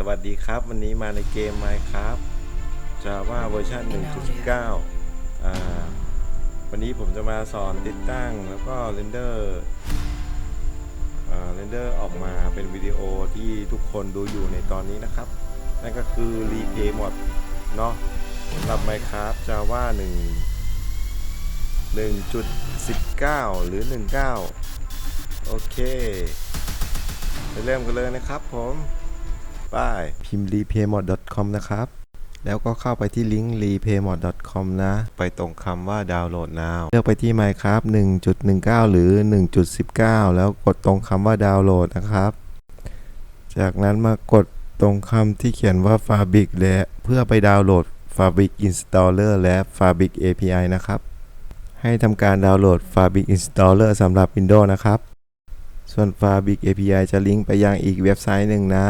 สวัสดีครับ วันนี้มาในเกม Minecraft Java เวอร์ชัน1.9 วันนี้ผมจะมาสอนติดตั้งแล้วก็เรนเดอร์เรนเดอร์ออกมาเป็นวิดีโอที่ทุกคนดูอยู่ในตอนนี้นะครับ นั่นก็คือ Replay Mod เนาะสำหรับ Minecraft Java 1 1.19 หรือ 19 โอเค ไปเริ่มกันเลยนะครับผม ไปพิมพ์ repaymod.com นะครับ แล้วก็เข้าไปที่ลิงก์ repaymod.com นะ ไปตรงคำว่าดาวน์โหลด now เลือกไปที่ Minecraft 1.19 หรือ 1.19 แล้วกดตรงคำว่าดาวน์โหลดนะครับ จากนั้นมากดตรงคำที่เขียนว่า Fabric และเพื่อไปดาวน์โหลด Fabric Installer และ Fabric API นะครับ ให้ทำการดาวน์โหลด Fabric Installer สำหรับ Windows นะครับ ส่วน Fabric API จะลิงก์ไปยังอีกเว็บไซต์หนึ่งนะ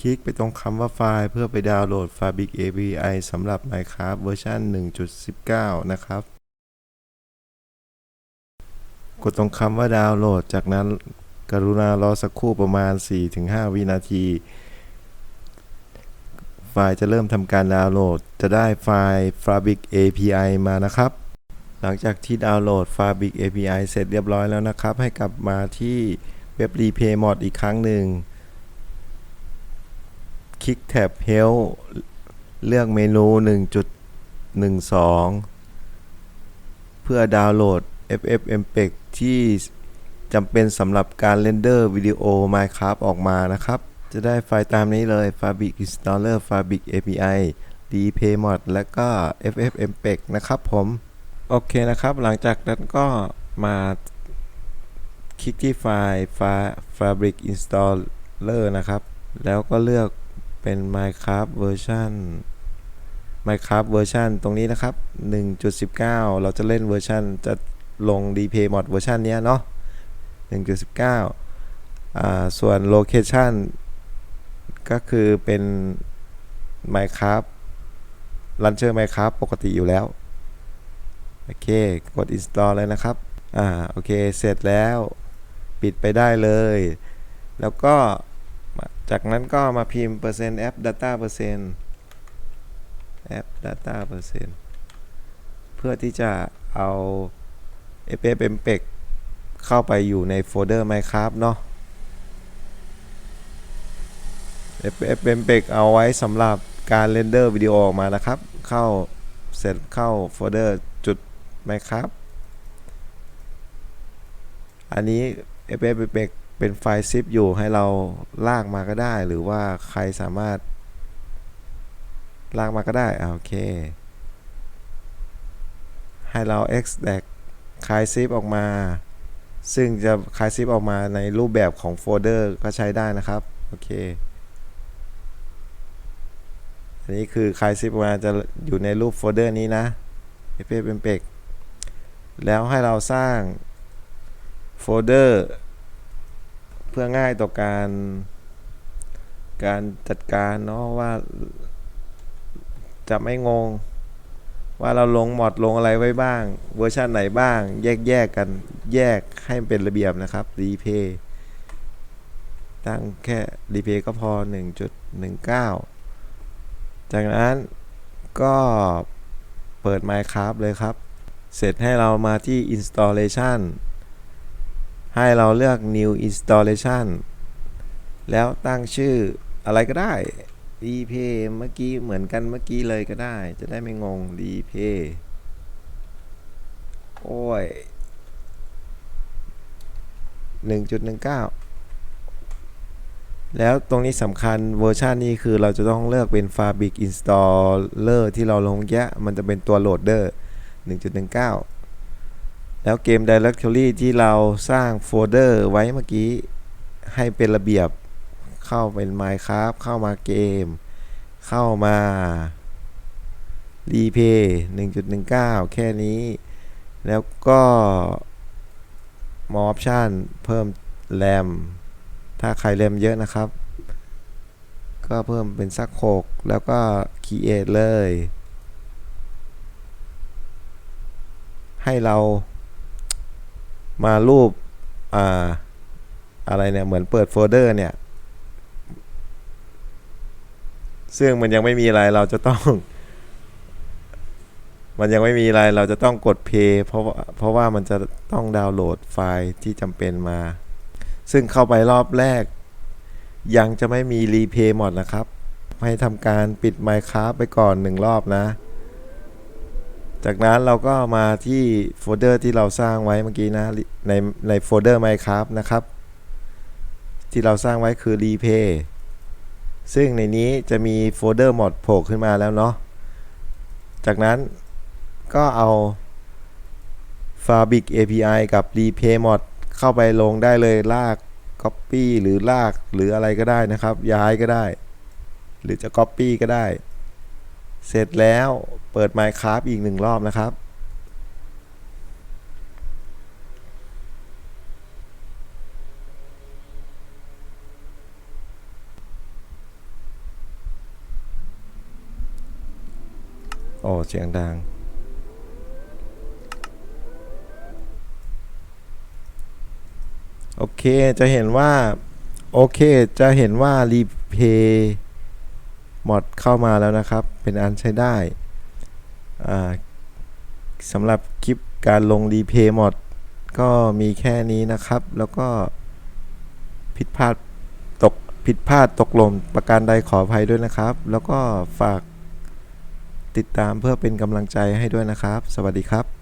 คลิกไปตรงคำว่าไฟล์เพื่อไปดาวน์โหลด Fabric API สำหรับ Minecraft เวอร์ชัน1.19 นะครับ กดตรงคำว่าดาวน์โหลด จากนั้นกรุณารอสักครู่ประมาณ 4-5 วินาที ไฟล์จะเริ่มทำการดาวน์โหลด จะได้ไฟล์ Fabric API มานะครับ หลังจากที่ดาวน์โหลด Fabric API เสร็จเรียบร้อยแล้วนะครับ ให้กลับมาที่เว็บ Replay Mod อีกครั้งหนึ่ง คลิกแท็บ Help เลือกเมนู 1.12 เพื่อดาวน์โหลด FFmpeg ที่จำเป็นสำหรับการเรนเดอร์วิดีโอ Minecraft ออกมานะครับ จะได้ไฟล์ตามนี้เลย Fabric Installer Fabric API Replay Mod และก็ FFmpeg นะครับผม โอเคนะครับ หลังจากนั้นก็มาคลิกที่ไฟล์ Fabric Installer นะครับ แล้วก็เลือก เป็น Minecraft version Minecraft version ตรงนี้นะครับ 1.19 เราจะเล่นเวอร์ชันจะลง DP mod เวอร์ชันนี้เนาะ1.19 ส่วน location ก็คือเป็น Minecraft Launcher Minecraft ปกติอยู่แล้ว โอเค กด install เลยนะครับ อ่า โอเค เสร็จแล้ว ปิดไปได้เลย แล้วก็ จากนั้นก็มาพิมพ์เปอร์เซ็นต์ app data เปอร์เซ็นต์ app data เปอร์เซ็นต์เพื่อที่จะเอา ffmpeg เข้าไปอยู่ในโฟลเดอร์ minecraft เนาะ ffmpeg เอาไว้สำหรับการเรนเดอร์วิดีโอออกมานะครับ เข้าเสร็จเข้าโฟลเดอร์จุด minecraft อันนี้ ffmpeg เป็นไฟล์ซิปอยู่ให้เราลากมาก็ได้ หรือว่าใครสามารถ ลากมาก็ได้อ่าโอเค ให้เรา extract คลายซิปออกมา ซึ่งจะคลายซิปออกมาในรูปแบบของโฟลเดอร์ก็ใช้ได้นะครับ โอเค อันนี้คือคลายซิปออกมาจะอยู่ในรูปโฟลเดอร์นี้นะ ffmpeg แล้วให้เราสร้างโฟลเดอร์ เพื่อง่ายต่อการ การจัดการเนาะว่า จะไม่งง ว่าเราลงหมอดลงอะไรไว้บ้าง เวอร์ชันไหนบ้าง แยกแยกกันแยกให้เป็นระเบียบนะครับรีเพย์ตั้งแค่รีเพย์ก็พอ 1.19 จากนั้นก็เปิด Minecraft เลยครับ เสร็จให้เรามาที่ installation ให้เราเลือก new installation แล้วตั้งชื่ออะไรก็ได้ replay เมื่อกี้เหมือนกันเมื่อกี้เลยก็ได้ จะได้ไม่งง replay โอ้ย 1.19 แล้วตรงนี้สำคัญเวอร์ชันนี้คือเราจะต้องเลือกเป็น Fabric Installer ที่เราลงแยะมันจะเป็นตัวโหลดเดอร์1.19 แล้วเกม Directory ที่เราสร้างโฟลเดอร์ไว้เมื่อกี้ให้เป็นระเบียบเข้าเป็น Minecraft เข้ามาเกม เข้ามา Replay 1.19 แค่นี้ แล้วก็ More Option เพิ่ม RAM ถ้าใครแรมเยอะนะครับ ก็เพิ่มเป็นสัก 6 แล้วก็ Create เลย ให้เรา มารูปอ่าอะไรเนี่ย เหมือนเปิดโฟลเดอร์เนี่ย ซึ่งมันยังไม่มีอะไรเราจะต้อง มันยังไม่มีอะไรเราจะต้องกด play เพราะเพราะว่ามันจะต้องดาวน์โหลดไฟล์ที่จำเป็นมา ซึ่งเข้าไปรอบแรก ยังจะไม่มีรีเพย์หมดนะครับ ให้ทำการปิด Minecraft ไปก่อนหนึ่งรอบนะ จากนั้นเราก็มาที่โฟลเดอร์ที่เราสร้างไว้เมื่อกี้นะในในโฟลเดอร์ Minecraft นะครับ ที่เราสร้างไว้คือ replay ซึ่งในนี้จะมีโฟลเดอร์ mod โผล่ขึ้นมาแล้วเนาะจากนั้นก็เอา Fabric API กับ replay mod เข้าไปลงได้เลยลาก Copy หรือลากหรืออะไรก็ได้นะครับ ย้ายก็ได้ หรือจะ Copy ก็ได้ เสร็จแล้วเปิด Minecraft อีกหนึ่งรอบนะครับ โอ้เสียงดัง โอเคจะเห็นว่า โอเคจะเห็นว่า replay มอดเข้ามาแล้วนะครับ เป็นอันใช้ได้สำหรับคลิปการลง replay มอดก็มีแค่นี้นะครับ แล้วก็ผิดพลาดตกผิดพลาดตกหล่นประการใดขออภัยด้วยนะครับ แล้วก็ฝากติดตามเพื่อเป็นกำลังใจให้ด้วยนะครับ สวัสดีครับ